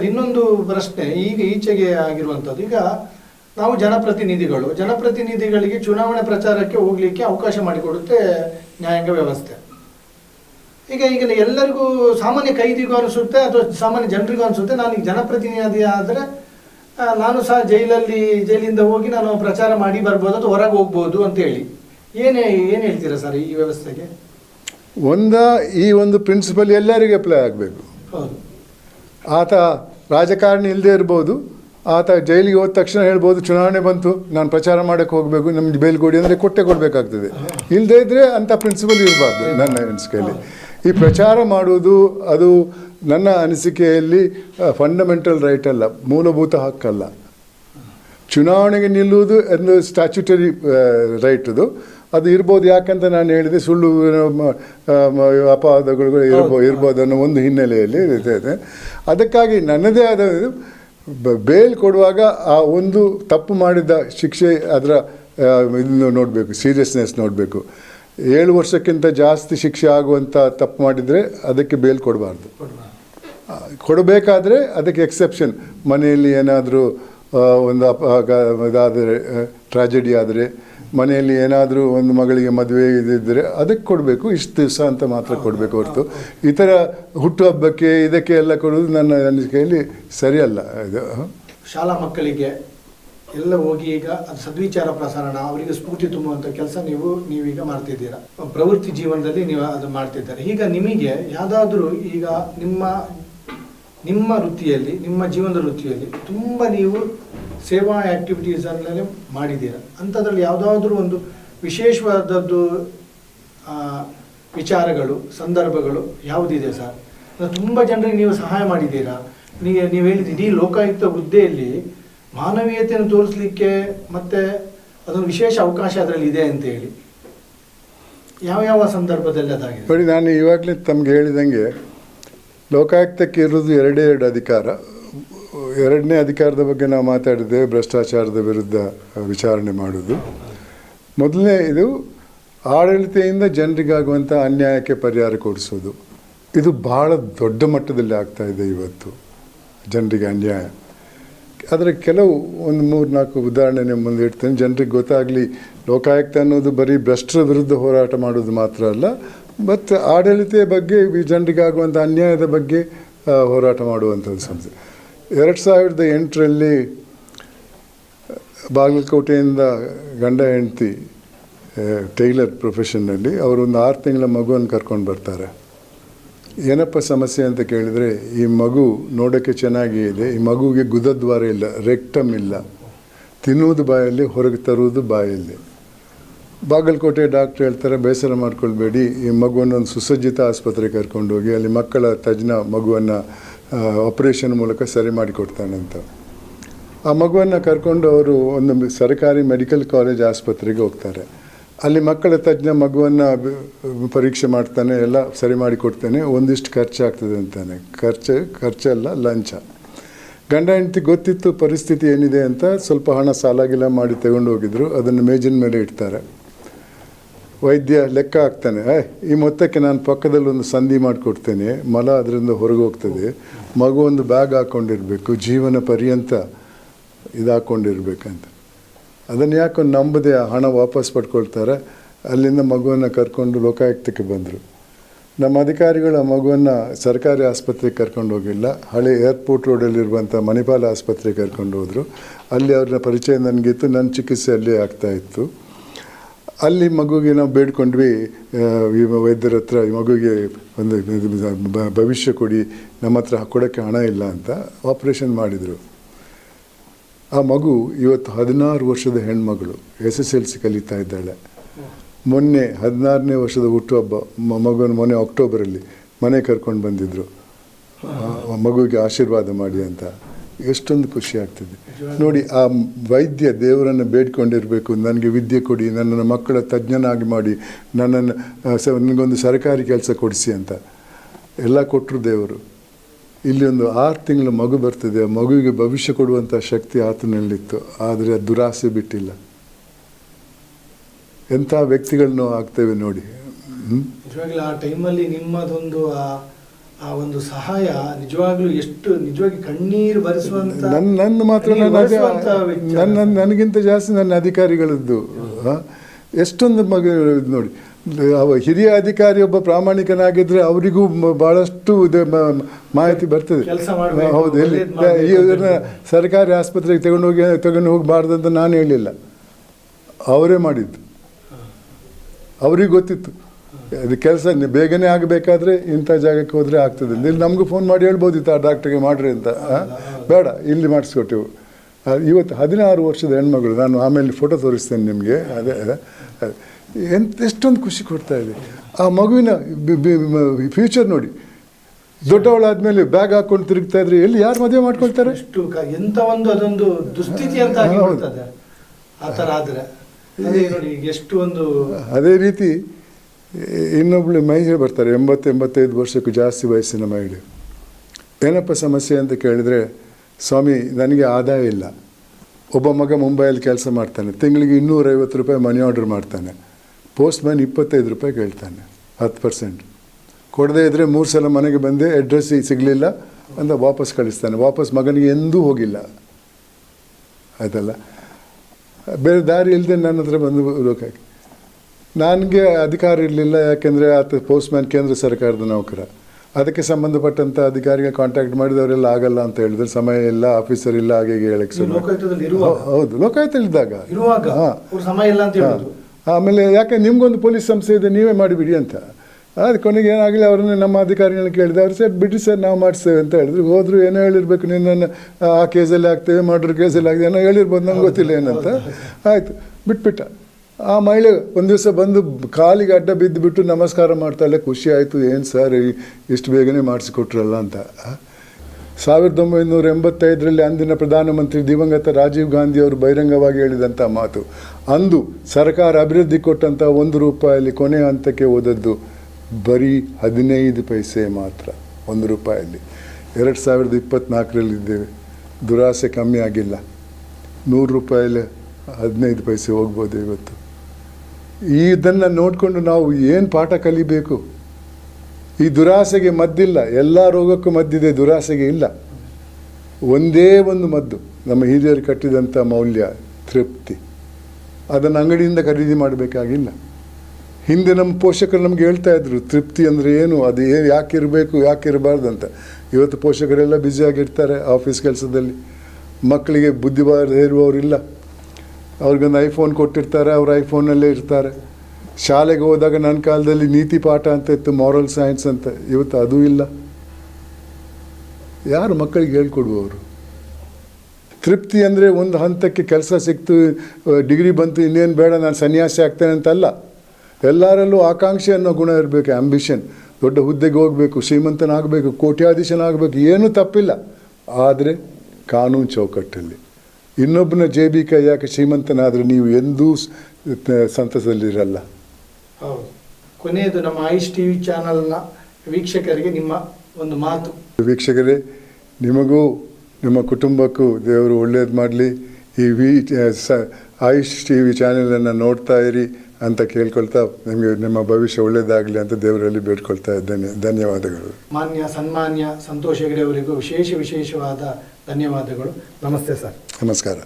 Sir ಇನ್ನೊಂದು ಪ್ರಶ್ನೆ. ಈಗ ಈಚೆಗೆ ಆಗಿರುವಂಥದ್ದು ಈಗ ನಾವು ಜನಪ್ರತಿನಿಧಿಗಳು ಜನಪ್ರತಿನಿಧಿಗಳಿಗೆ ಚುನಾವಣೆ ಪ್ರಚಾರಕ್ಕೆ ಹೋಗ್ಲಿಕ್ಕೆ ಅವಕಾಶ ಮಾಡಿಕೊಡುತ್ತೆ ನ್ಯಾಯಾಂಗ ವ್ಯವಸ್ಥೆ. ಈಗ ಈಗ ಎಲ್ಲರಿಗೂ ಸಾಮಾನ್ಯ ಕೈದಿಗೂ ಅನಿಸುತ್ತೆ ಅಥವಾ ಸಾಮಾನ್ಯ ಜನರಿಗೂ ಅನಿಸುತ್ತೆ ನಾನು ಈಗ ಜನಪ್ರತಿನಿಧಿ ಆದರೆ ನಾನು ಸಹ ಜೈಲಲ್ಲಿ ಜೈಲಿಂದ ಹೋಗಿ ನಾನು ಪ್ರಚಾರ ಮಾಡಿ ಬರ್ಬೋದು ಅಥವಾ ಹೊರಗೆ ಹೋಗ್ಬೋದು ಅಂತ ಹೇಳಿ. ಏನೇ ಏನು ಹೇಳ್ತೀರಾ ಸರ್ ಈ ವ್ಯವಸ್ಥೆಗೆ? ಒಂದ ಈ ಒಂದು ಪ್ರಿನ್ಸಿಪಲ್ ಎಲ್ಲರಿಗೂ ಅಪ್ಲೈ ಆಗಬೇಕು. ಹೌದು. ಆತ ರಾಜಕಾರಣಿ ಇಲ್ಲದೆ ಇರ್ಬೋದು, ಆತ ಜೈಲಿಗೆ ಹೋದ ತಕ್ಷಣ ಹೇಳ್ಬೋದು, ಚುನಾವಣೆ ಬಂತು, ನಾನು ಪ್ರಚಾರ ಮಾಡೋಕ್ಕೆ ಹೋಗಬೇಕು, ನಮ್ಗೆ ಬೇಲ್ಗೋಡಿ ಅಂದರೆ ಕೊಟ್ಟೆ ಕೊಡಬೇಕಾಗ್ತದೆ. ಇಲ್ಲದೇ ಇದ್ದರೆ ಅಂಥ ಪ್ರಿನ್ಸಿಪಲ್ ಇರಬಾರ್ದು, ನನ್ನ ಅನಿಸಿಕೆಯಲ್ಲಿ. ಈ ಪ್ರಚಾರ ಮಾಡುವುದು, ಅದು ನನ್ನ ಅನಿಸಿಕೆಯಲ್ಲಿ ಫಂಡಮೆಂಟಲ್ ರೈಟ್ ಅಲ್ಲ, ಮೂಲಭೂತ ಹಕ್ಕಲ್ಲ. ಚುನಾವಣೆಗೆ ನಿಲ್ಲುವುದು ಒಂದು ಸ್ಟ್ಯಾಚ್ಯುಟರಿ ರೈಟ್ ಅದು ಅದು ಇರ್ಬೋದು. ಯಾಕಂತ ನಾನು ಹೇಳಿದೆ ಸುಳ್ಳು ಅಪವಾದಗಳು ಇರ್ಬೋ ಇರ್ಬೋದು ಅನ್ನೋ ಒಂದು ಹಿನ್ನೆಲೆಯಲ್ಲಿ ಇದೆ ಅದಕ್ಕಾಗಿ ನನ್ನದೇ ಆದ ಬೇಲ್ ಕೊಡುವಾಗ ಆ ಒಂದು ತಪ್ಪು ಮಾಡಿದ ಶಿಕ್ಷೆ ಅದರ ಇದನ್ನು ನೋಡಬೇಕು ಸೀರಿಯಸ್ನೆಸ್ ನೋಡಬೇಕು. ಏಳು ವರ್ಷಕ್ಕಿಂತ ಜಾಸ್ತಿ ಶಿಕ್ಷೆ ಆಗುವಂಥ ತಪ್ಪು ಮಾಡಿದರೆ ಅದಕ್ಕೆ ಬೇಲ್ ಕೊಡಬಾರ್ದು. ಕೊಡಬೇಕಾದ್ರೆ ಅದಕ್ಕೆ ಎಕ್ಸೆಪ್ಷನ್. ಮನೆಯಲ್ಲಿ ಏನಾದರೂ ಒಂದು ಅಪ ಇದಾದರೆ ಟ್ರಾಜಡಿ ಆದರೆ ಮನೆಯಲ್ಲಿ ಏನಾದರೂ ಒಂದು ಮಗಳಿಗೆ ಮದುವೆ ಇದ್ದಿದ್ದರೆ ಅದಕ್ಕೆ ಕೊಡಬೇಕು, ಇಷ್ಟು ದಿವಸ ಅಂತ ಮಾತ್ರ ಕೊಡಬೇಕು ಹೊರತು. ಈ ಥರ ಹುಟ್ಟುಹಬ್ಬಕ್ಕೆ ಇದಕ್ಕೆ ಎಲ್ಲ ಕೊಡೋದು ನನ್ನ ಅನಿಸಿಕೆಯಲ್ಲಿ ಸರಿಯಲ್ಲ. ಇದು ಶಾಲಾ ಮಕ್ಕಳಿಗೆ ಎಲ್ಲ ಹೋಗಿ ಈಗ ಅದು ಸದ್ವಿಚಾರ ಪ್ರಸಾರಣ, ಅವರಿಗೆ ಸ್ಫೂರ್ತಿ ತುಂಬುವಂಥ ಕೆಲಸ ನೀವು, ನೀವೀಗ ಮಾಡ್ತಿದ್ದೀರಾ. ಪ್ರವೃತ್ತಿ ಜೀವನದಲ್ಲಿ ನೀವು ಅದು ಮಾಡ್ತಿದ್ದಾರೆ. ಈಗ ನಿಮಗೆ ಯಾವುದಾದ್ರೂ ಈಗ ನಿಮ್ಮ ನಿಮ್ಮ ವೃತ್ತಿಯಲ್ಲಿ, ನಿಮ್ಮ ಜೀವನದ ವೃತ್ತಿಯಲ್ಲಿ ತುಂಬ ನೀವು ಸೇವಾ ಆ್ಯಕ್ಟಿವಿಟೀಸನ್ನೇ ಮಾಡಿದ್ದೀರ. ಅಂಥದ್ರಲ್ಲಿ ಯಾವುದಾದ್ರೂ ಒಂದು ವಿಶೇಷವಾದದ್ದು ವಿಚಾರಗಳು, ಸಂದರ್ಭಗಳು ಯಾವುದಿದೆ ಸರ್? ತುಂಬ ಜನರಿಗೆ ನೀವು ಸಹಾಯ ಮಾಡಿದ್ದೀರಾ? ನೀವು ನೀವು ಹೇಳಿದ ಇಡೀ ಲೋಕಾಯುಕ್ತ ಹುದ್ದೆಯಲ್ಲಿ ಮಾನವೀಯತೆಯನ್ನು ತೋರಿಸಲಿಕ್ಕೆ ಮತ್ತೆ ಅದೊಂದು ವಿಶೇಷ ಅವಕಾಶ ಅದರಲ್ಲಿ ಇದೆ ಅಂತ ಹೇಳಿ. ಯಾವ ಯಾವ ಸಂದರ್ಭದಲ್ಲಿ ಅದಾಗಿದೆ? ನೋಡಿ, ನಾನು ಇವಾಗಲೇ ತಮಗೆ ಹೇಳಿದಂಗೆ ಲೋಕಾಯುಕ್ತಕ್ಕೆ ಇರೋದು ಎರಡೇ ಎರಡು ಅಧಿಕಾರ. ಎರಡನೇ ಅಧಿಕಾರದ ಬಗ್ಗೆ ನಾವು ಮಾತಾಡಿದ್ದೇವೆ ಭ್ರಷ್ಟಾಚಾರದ ವಿರುದ್ಧ ವಿಚಾರಣೆ ಮಾಡೋದು ಮೊದಲನೇ ಇದು ಆಡಳಿತೆಯಿಂದ ಜನರಿಗಾಗುವಂಥ ಅನ್ಯಾಯಕ್ಕೆ ಪರಿಹಾರ ಕೊಡಿಸೋದು. ಇದು ಭಾಳ ದೊಡ್ಡ ಮಟ್ಟದಲ್ಲಿ ಆಗ್ತಾ ಇದೆ ಇವತ್ತು ಜನರಿಗೆ ಅನ್ಯಾಯ. ಆದರೆ ಕೆಲವು ಒಂದು ಮೂರು ನಾಲ್ಕು ಉದಾಹರಣೆ ಮುಂದೆ ಇಡ್ತೇನೆ. ಜನರಿಗೆ ಗೊತ್ತಾಗಲಿ, ಲೋಕಾಯುಕ್ತ ಅನ್ನೋದು ಬರೀ ಭ್ರಷ್ಟರ ವಿರುದ್ಧ ಹೋರಾಟ ಮಾಡೋದು ಮಾತ್ರ ಅಲ್ಲ, ಮತ್ತು ಆಡಳಿತೆಯ ಬಗ್ಗೆ ಜನರಿಗಾಗುವಂಥ ಅನ್ಯಾಯದ ಬಗ್ಗೆ ಹೋರಾಟ ಮಾಡುವಂಥದ್ದು ಸಂಸ್ಥೆ. ಎರಡು ಸಾವಿರದ ಎಂಟರಲ್ಲಿ, ಬಾಗಲಕೋಟೆಯಿಂದ ಗಂಡ ಹೆಂಡತಿ ಟೈಲರ್ ಪ್ರೊಫೆಷನ್ನಲ್ಲಿ ಒಂದು ಆರು ತಿಂಗಳ ಮಗುವನ್ನು ಕರ್ಕೊಂಡು ಬರ್ತಾರೆ. ಏನಪ್ಪ ಸಮಸ್ಯೆ ಅಂತ ಕೇಳಿದರೆ, ಈ ಮಗು ನೋಡೋಕ್ಕೆ ಚೆನ್ನಾಗಿ ಇದೆ, ಈ ಮಗುವಿಗೆ ಗುದದ್ವಾರ ಇಲ್ಲ, ರೆಕ್ಟಮ್ ಇಲ್ಲ. ತಿನ್ನುವುದು ಬಾಯಲ್ಲಿ, ಹೊರಗೆ ತರುವುದು ಬಾಯಲ್ಲಿ. ಬಾಗಲಕೋಟೆ ಡಾಕ್ಟ್ರ್ ಹೇಳ್ತಾರೆ, ಬೇಸರ ಮಾಡ್ಕೊಳ್ಬೇಡಿ, ಈ ಮಗುವನ್ನು ಒಂದು ಸುಸಜ್ಜಿತ ಆಸ್ಪತ್ರೆಗೆ ಕರ್ಕೊಂಡು ಹೋಗಿ, ಅಲ್ಲಿ ಮಕ್ಕಳ ತಜ್ಞ ಮಗುವನ್ನು ಆಪರೇಷನ್ ಮೂಲಕ ಸರಿ ಮಾಡಿಕೊಡ್ತಾನಂತ ಆ ಮಗುವನ್ನು ಕರ್ಕೊಂಡು ಅವರು ಒಂದು ಸರ್ಕಾರಿ ಮೆಡಿಕಲ್ ಕಾಲೇಜ್ ಆಸ್ಪತ್ರೆಗೆ ಹೋಗ್ತಾರೆ. ಅಲ್ಲಿ ಮಕ್ಕಳ ತಜ್ಞ ಮಗುವನ್ನು ಪರೀಕ್ಷೆ ಮಾಡ್ತಾನೆ, ಎಲ್ಲ ಸರಿ ಮಾಡಿ ಕೊಡ್ತಾನೆ ಒಂದಿಷ್ಟು ಖರ್ಚಾಗ್ತದೆ ಅಂತಾನೆ. ಖರ್ಚು, ಖರ್ಚಲ್ಲ, ಲಂಚ. ಗಂಡ ಹೆಂಡತಿ ಗೊತ್ತಿತ್ತು ಪರಿಸ್ಥಿತಿ ಏನಿದೆ ಅಂತ ಸ್ವಲ್ಪ ಹಣ ಸಾಲಾಗಿಲ್ಲ ಮಾಡಿ ತಗೊಂಡು ಹೋಗಿದ್ರು. ಅದನ್ನು ಮೇಜಿನ ಮೇಲೆ ಇಡ್ತಾರೆ. ವೈದ್ಯ ಲೆಕ್ಕ ಹಾಕ್ತಾನೆ. "ಏ, ಈ ಮೊತ್ತಕ್ಕೆ ನಾನು ಪಕ್ಕದಲ್ಲಿ ಒಂದು ಸಂಧಿ ಮಾಡಿಕೊಡ್ತೇನೆ. ಮಲ ಅದರಿಂದ ಹೊರಗೆ ಹೋಗ್ತದೆ. ಮಗು ಒಂದು ಬ್ಯಾಗ್ ಹಾಕ್ಕೊಂಡಿರಬೇಕು ಜೀವನ ಪರ್ಯಂತ ಇದು ಹಾಕ್ಕೊಂಡಿರ್ಬೇಕಂತ ಅದನ್ನು ಯಾಕೆ ನಂಬದೆ ಆ ಹಣ ವಾಪಸ್ ಪಡ್ಕೊಳ್ತಾರೆ. ಅಲ್ಲಿಂದ ಮಗುವನ್ನು ಕರ್ಕೊಂಡು ಲೋಕಾಯುಕ್ತಕ್ಕೆ ಬಂದರು. ನಮ್ಮ ಅಧಿಕಾರಿಗಳು ಆ ಮಗುವನ್ನು ಸರ್ಕಾರಿ ಆಸ್ಪತ್ರೆಗೆ ಕರ್ಕೊಂಡು ಹೋಗಿಲ್ಲ. ಹಳೆ ಏರ್ಪೋರ್ಟ್ ರೋಡಲ್ಲಿರುವಂಥ ಮಣಿಪಾಲ ಆಸ್ಪತ್ರೆಗೆ ಕರ್ಕೊಂಡು ಹೋದರು. ಅಲ್ಲಿ ಅವ್ರನ್ನ ಪರಿಚಯ ನನಗಿತ್ತು. ನನ್ನ ಚಿಕಿತ್ಸೆ ಅಲ್ಲೇ ಆಗ್ತಾ ಇತ್ತು. ಅಲ್ಲಿ ಮಗುಗೆ ನಾವು ಬೇಡ್ಕೊಂಡ್ವಿ ವೈದ್ಯರ ಹತ್ರ ಈ ಮಗುಗೆ ಒಂದು ಭವಿಷ್ಯ ಕೊಡಿ, ನಮ್ಮ ಹತ್ರ ಕೊಡೋಕ್ಕೆ ಹಣ ಇಲ್ಲ ಅಂತ ಆಪ್ರೇಷನ್ ಮಾಡಿದರು. ಆ ಮಗು ಇವತ್ತು ಹದಿನಾರು ವರ್ಷದ ಹೆಣ್ಮಗಳು, ಎಸ್ ಎಸ್ ಎಲ್ ಸಿ ಕಲಿತಾ ಇದ್ದಾಳೆ. ಮೊನ್ನೆ ಹದಿನಾರನೇ ವರ್ಷದ ಹುಟ್ಟುಹಬ್ಬ, ಮ- ಮಗುವನ್ನು ಮೊನ್ನೆ ಅಕ್ಟೋಬರಲ್ಲಿ ಮನೆ ಕರ್ಕೊಂಡು ಬಂದಿದ್ದರು ಮಗುವಿಗೆ ಆಶೀರ್ವಾದ ಮಾಡಿ ಅಂತ. ಎಷ್ಟೊಂದು ಖುಷಿ ಆಗ್ತದೆ. ನೋಡಿ ಆ ವೈದ್ಯ ದೇವರನ್ನು ಬೇಡ್ಕೊಂಡಿರಬೇಕು ನನಗೆ ವಿದ್ಯೆ ಕೊಡಿ ನನ್ನನ್ನು ಮಕ್ಕಳ ತಜ್ಞನಾಗಿ ಮಾಡಿ ನನ್ನನ್ನು ಆ, ಸ ನನಗೊಂದು ಸರ್ಕಾರಿ ಕೆಲಸ ಕೊಡಿಸಿ ಅಂತ. ಎಲ್ಲ ಕೊಟ್ಟರು ದೇವರು. ಇಲ್ಲಿ ಒಂದು ಆರು ತಿಂಗಳು ಮಗು ಬರ್ತದೆ ಆ ಮಗುವಿಗೆ ಭವಿಷ್ಯ ಕೊಡುವಂಥ ಶಕ್ತಿ ಆತನಲ್ಲಿತ್ತು. ಆದರೆ ದುರಾಸೆ ಬಿಟ್ಟಿಲ್ಲ. ಎಂಥ ವ್ಯಕ್ತಿಗಳನ್ನೂ ಆಗ್ತೇವೆ ನೋಡಿ. ಆ ಟೈಮಲ್ಲಿ ನಿಮ್ಮದೊಂದು ಆ ಒಂದು ಸಹಾಯ ನಿಜವಾಗ್ಲೂ ಎಷ್ಟು ನಿಜವಾಗಿ ಕಣ್ಣೀರು ಬರಿಸುವಂತ ನನ್ನ ನನ್ನ ಮಾತ್ರ ನನ್ನ ನನಗಿಂತ ಜಾಸ್ತಿ ನನ್ನ ಅಧಿಕಾರಿಗಳದ್ದು. ಎಷ್ಟೊಂದು ಮಗ ನೋಡಿ ಅವ ಹಿರಿಯ ಅಧಿಕಾರಿ ಒಬ್ಬ ಪ್ರಾಮಾಣಿಕನಾಗಿದ್ರೆ ಅವರಿಗೂ ಬಹಳಷ್ಟು ಮಾಹಿತಿ ಬರ್ತದೆ. ಹೌದು ಎಲ್ಲಿ ಸರ್ಕಾರಿ ಆಸ್ಪತ್ರೆಗೆ ತಗೊಂಡು ಹೋಗಿ ತಗೊಂಡು ಹೋಗಬಾರ್ದು ಅಂತ ನಾನು ಹೇಳಿಲ್ಲ. ಅವರೇ ಮಾಡಿದ್ದು. ಅವ್ರಿಗೆ ಗೊತ್ತಿತ್ತು. ಅದು ಕೆಲಸ ಬೇಗನೆ ಆಗಬೇಕಾದ್ರೆ ಇಂಥ ಜಾಗಕ್ಕೆ ಹೋದರೆ ಆಗ್ತದೆ. ಇಲ್ಲಿ ನಮಗೂ ಫೋನ್ ಮಾಡಿ ಹೇಳ್ಬೋದಿತ್ತು ಆ ಡಾಕ್ಟ್ರಿಗೆ ಮಾಡ್ರಿ ಅಂತ. ಬೇಡ ಇಲ್ಲಿ ಮಾಡಿಸ್ಕೊಟ್ಟೆವು. ಇವತ್ತು ಹದಿನಾರು ವರ್ಷದ ಹೆಣ್ಮಗಳು ನಾನು ಆಮೇಲೆ ಫೋಟೋ ತೋರಿಸ್ತೇನೆ ನಿಮಗೆ. ಅದೇ. ಎಂತ ಎಷ್ಟೊಂದು ಖುಷಿ ಕೊಡ್ತಾ ಇದೆ. ಆ ಮಗುವಿನ ಫ್ಯೂಚರ್ ನೋಡಿ. ದೊಡ್ಡವಳಾದ್ಮೇಲೆ ಬ್ಯಾಗ್ ಹಾಕೊಂಡು ತಿರುಗ್ತಾ ಇದ್ರೆ ಎಲ್ಲಿ ಯಾರು ಮದುವೆ ಮಾಡ್ಕೊಳ್ತಾರೆ? ಎಂತ ಒಂದು ಅದೊಂದು ದುಸ್ಥಿತಿ ಅಂತ. ಆ ತರ ಆದ್ರೆ. ಎಷ್ಟು ಒಂದು ಅದೇ ರೀತಿ ಇನ್ನೊಬ್ಳು ಮಹಿಳೆ ಬರ್ತಾರೆ ಎಂಬತ್ತು ಎಂಬತ್ತೈದು ವರ್ಷಕ್ಕೂ ಜಾಸ್ತಿ ವಯಸ್ಸಿನ ಮಹಿಳೆ. ಏನಪ್ಪ ಸಮಸ್ಯೆ ಅಂತ ಕೇಳಿದರೆ, ಸ್ವಾಮಿ, ನನಗೆ ಆದಾಯ ಇಲ್ಲ. ಒಬ್ಬ ಮಗ ಮುಂಬೈಯಲ್ಲಿ ಕೆಲಸ ಮಾಡ್ತಾನೆ, ತಿಂಗಳಿಗೆ ಇನ್ನೂರೈವತ್ತು ರೂಪಾಯಿ ಮನಿ ಆರ್ಡರ್ ಮಾಡ್ತಾನೆ. ಪೋಸ್ಟ್ ಮ್ಯಾನ್ ಇಪ್ಪತ್ತೈದು ರೂಪಾಯಿ ಕೇಳ್ತಾನೆ, ಹತ್ತು ಪರ್ಸೆಂಟ್. ಕೊಡದೇ ಇದ್ದರೆ ಮೂರು ಸಲ ಮನೆಗೆ ಬಂದೆ ಅಡ್ರೆಸ್ ಸಿಗಲಿಲ್ಲ ಅಂತ ವಾಪಸ್ ಕಳಿಸ್ತಾನೆ. ವಾಪಸ್ ಮಗನಿಗೆ ಎಂದೂ ಹೋಗಿಲ್ಲ. ಆಯ್ತಲ್ಲ? ಬೇರೆ ದಾರಿ ಇಲ್ಲದೆ ನನ್ನ ಹತ್ರ ಬಂದು ಹೋಗಕ್ಕೆ ನನಗೆ ಅಧಿಕಾರ ಇರಲಿಲ್ಲ ಯಾಕೆಂದರೆ ಆತ ಪೋಸ್ಟ್ಮ್ಯಾನ್ ಕೇಂದ್ರ ಸರ್ಕಾರದ ನೌಕರ. ಅದಕ್ಕೆ ಸಂಬಂಧಪಟ್ಟಂಥ ಅಧಿಕಾರಿಗೆ ಕಾಂಟ್ಯಾಕ್ಟ್ ಮಾಡಿದವರೆಲ್ಲ ಆಗಲ್ಲ ಅಂತ ಹೇಳಿದ್ರೆ. ಸಮಯ ಇಲ್ಲ ಆಫೀಸರ್ ಇಲ್ಲ ಹಾಗೆ ಹೇಳಕ್ಕೆ ಸರ್ ಇರುವಾಗ? ಹೌದು ಲೋಕಾಯುತದಲ್ಲಿದ್ದಾಗ ಇರುವಾಗ? ಹಾಂ. ಆಮೇಲೆ ಯಾಕೆ ನಿಮ್ಗೊಂದು ಪೊಲೀಸ್ ಸಂಸ್ಥೆ ಇದೆ ನೀವೇ ಮಾಡಿಬಿಡಿ ಅಂತ. ಅದು ಕೊನೆಗೆ ಏನಾಗಲಿ ಅವ್ರನ್ನ ನಮ್ಮ ಅಧಿಕಾರಿಗಳನ್ನ ಕೇಳಿದೆ. ಅವ್ರು ಸರ್ ಬಿಡಿ ಸರ್ ನಾವು ಮಾಡಿಸ್ತೇವೆ ಅಂತ ಹೇಳಿದ್ರು. ಹೋದ್ರು ಏನೋ ಹೇಳಿರ್ಬೇಕು ನಿನ್ನನ್ನು ಆ ಕೇಸಲ್ಲಿ ಆಗ್ತೇವೆ ಮರ್ಡ್ರ್ ಕೇಸಲ್ಲಿ ಆಗಿದೆ ಏನೋ ಹೇಳಿರ್ಬೋದು ನಂಗೆ ಗೊತ್ತಿಲ್ಲ ಏನಂತ. ಆಯಿತು ಬಿಟ್ಬಿಟ್ಟ. ಆ ಮಹಿಳೆ ಒಂದು ದಿವಸ ಬಂದು ಕಾಲಿಗೆ ಅಡ್ಡ ಬಿದ್ದುಬಿಟ್ಟು ನಮಸ್ಕಾರ ಮಾಡ್ತಾಳೆ ಖುಷಿ ಆಯಿತು. ಏನು ಸರ್ ಇಷ್ಟು ಬೇಗನೆ ಮಾಡಿಸಿಕೊಟ್ರಲ್ಲ ಅಂತ. ಸಾವಿರದ ಒಂಬೈನೂರ ಎಂಬತ್ತೈದರಲ್ಲಿ ಅಂದಿನ ಪ್ರಧಾನಮಂತ್ರಿ ದಿವಂಗತ ರಾಜೀವ್ ಗಾಂಧಿ ಅವರು ಬಹಿರಂಗವಾಗಿ ಹೇಳಿದಂಥ ಮಾತು. ಅಂದು ಸರ್ಕಾರ ಅಭಿವೃದ್ಧಿ ಕೊಟ್ಟಂಥ ಒಂದು ರೂಪಾಯಲ್ಲಿ ಕೊನೆ ಹಂತಕ್ಕೆ ಹೋದದ್ದು ಬರೀ ಹದಿನೈದು ಪೈಸೆ ಮಾತ್ರ. ಒಂದು ರೂಪಾಯಲ್ಲಿ. ಎರಡು ಸಾವಿರದ ಇಪ್ಪತ್ತ್ನಾಲ್ಕರಲ್ಲಿದ್ದೇವೆ ದುರಾಸೆ ಕಮ್ಮಿ ಆಗಿಲ್ಲ. ನೂರು ರೂಪಾಯಲ್ಲಿ ಹದಿನೈದು ಪೈಸೆ ಹೋಗ್ಬೋದು ಇವತ್ತು. ಇದನ್ನು ನೋಡಿಕೊಂಡು ನಾವು ಏನು ಪಾಠ ಕಲಿಬೇಕು? ಈ ದುರಾಸೆಗೆ ಮದ್ದಿಲ್ಲ. ಎಲ್ಲ ರೋಗಕ್ಕೂ ಮದ್ದಿದೆ, ದುರಾಸೆಗೆ ಇಲ್ಲ. ಒಂದೇ ಒಂದು ಮದ್ದು, ನಮ್ಮ ಹಿರಿಯರು ಕಟ್ಟಿದಂಥ ಮೌಲ್ಯ, ತೃಪ್ತಿ. ಅದನ್ನು ಅಂಗಡಿಯಿಂದ ಖರೀದಿ ಮಾಡಬೇಕಾಗಿಲ್ಲ. ಹಿಂದೆ ನಮ್ಮ ಪೋಷಕರು ನಮ್ಗೆ ಹೇಳ್ತಾ ಇದ್ರು, ತೃಪ್ತಿ ಅಂದರೆ ಏನು? ಅದು ಏನು ಯಾಕೆ ಇರಬೇಕು ಯಾಕೆ ಇರಬಾರ್ದು ಅಂತ. ಇವತ್ತು ಪೋಷಕರೆಲ್ಲ ಬ್ಯುಸಿಯಾಗಿರ್ತಾರೆ ಆಫೀಸ್ ಕೆಲಸದಲ್ಲಿ. ಮಕ್ಕಳಿಗೆ ಬುದ್ಧಿವಾದ ಇರುವವರಿಲ್ಲ. ಅವ್ರಿಗೊಂದು ಐಫೋನ್ ಕೊಟ್ಟಿರ್ತಾರೆ, ಅವ್ರು ಐಫೋನಲ್ಲೇ ಇರ್ತಾರೆ. ಶಾಲೆಗೆ ಹೋದಾಗ ನನ್ನ ಕಾಲದಲ್ಲಿ ನೀತಿ ಪಾಠ ಅಂತ ಇತ್ತು ಮಾರಲ್ ಸೈನ್ಸ್ ಅಂತ. ಇವತ್ತು ಅದೂ ಇಲ್ಲ. ಯಾರು ಮಕ್ಕಳಿಗೆ ಹೇಳ್ಕೊಡುವವರು? ತೃಪ್ತಿ ಅಂದರೆ ಒಂದು ಹಂತಕ್ಕೆ ಕೆಲಸ ಸಿಕ್ತು ಡಿಗ್ರಿ ಬಂತು, ಇನ್ನೇನು ಬೇಡ, ನಾನು ಸನ್ಯಾಸಿ ಆಗ್ತೇನೆ ಅಂತಲ್ಲ. ಎಲ್ಲರಲ್ಲೂ ಆಕಾಂಕ್ಷೆ ಅನ್ನೋ ಗುಣ ಇರಬೇಕು ಆಂಬಿಷನ್ ದೊಡ್ಡ ಹುದ್ದೆಗೆ ಹೋಗಬೇಕು, ಶ್ರೀಮಂತನಾಗಬೇಕು, ಕೋಟ್ಯಾಧೀಶನಾಗಬೇಕು, ಏನೂ ತಪ್ಪಿಲ್ಲ. ಆದರೆ ಕಾನೂನು ಚೌಕಟ್ಟಲ್ಲಿ ಇನ್ನೊಬ್ಬನ ಜೇಬಿ ಕೈ ಯಾಕೆ ಶ್ರೀಮಂತನಾದರೆ ನೀವು ಎಂದೂ ಸಂತಸದಲ್ಲಿರಲ್ಲ. ಹೌದು. ಕೊನೆಯದು ನಮ್ಮ ಐಸ್ ಟಿವಿ ಚಾನಲ್ನ ವೀಕ್ಷಕರಿಗೆ ನಿಮ್ಮ ಒಂದು ಮಾತು. ವೀಕ್ಷಕರೇ ನಿಮಗೂ ನಿಮ್ಮ ಕುಟುಂಬಕ್ಕೂ ದೇವರು ಒಳ್ಳೇದು ಮಾಡಲಿ. ಈ ವಿ ಆಯುಷ್ ಟಿ ವಿ ಚಾನೆಲನ್ನು ನೋಡ್ತಾ ಇರಿ. ಅಂತ ಕೇಳ್ಕೊಳ್ತಾ ನಿಮಗೆ ನಿಮ್ಮ ಭವಿಷ್ಯ ಒಳ್ಳೇದಾಗಲಿ ಅಂತ ದೇವರಲ್ಲಿ ಬೇಡ್ಕೊಳ್ತಾ ಇದ್ದೇನೆ. ಧನ್ಯವಾದಗಳು. ಮಾನ್ಯ ಸನ್ಮಾನ್ಯ ಸಂತೋಷ್ ಹೆಗಡೆ ಅವರಿಗೂ ವಿಶೇಷ ವಿಶೇಷವಾದ ಧನ್ಯವಾದಗಳು. ನಮಸ್ತೆ ಸರ್. ನಮಸ್ಕಾರ.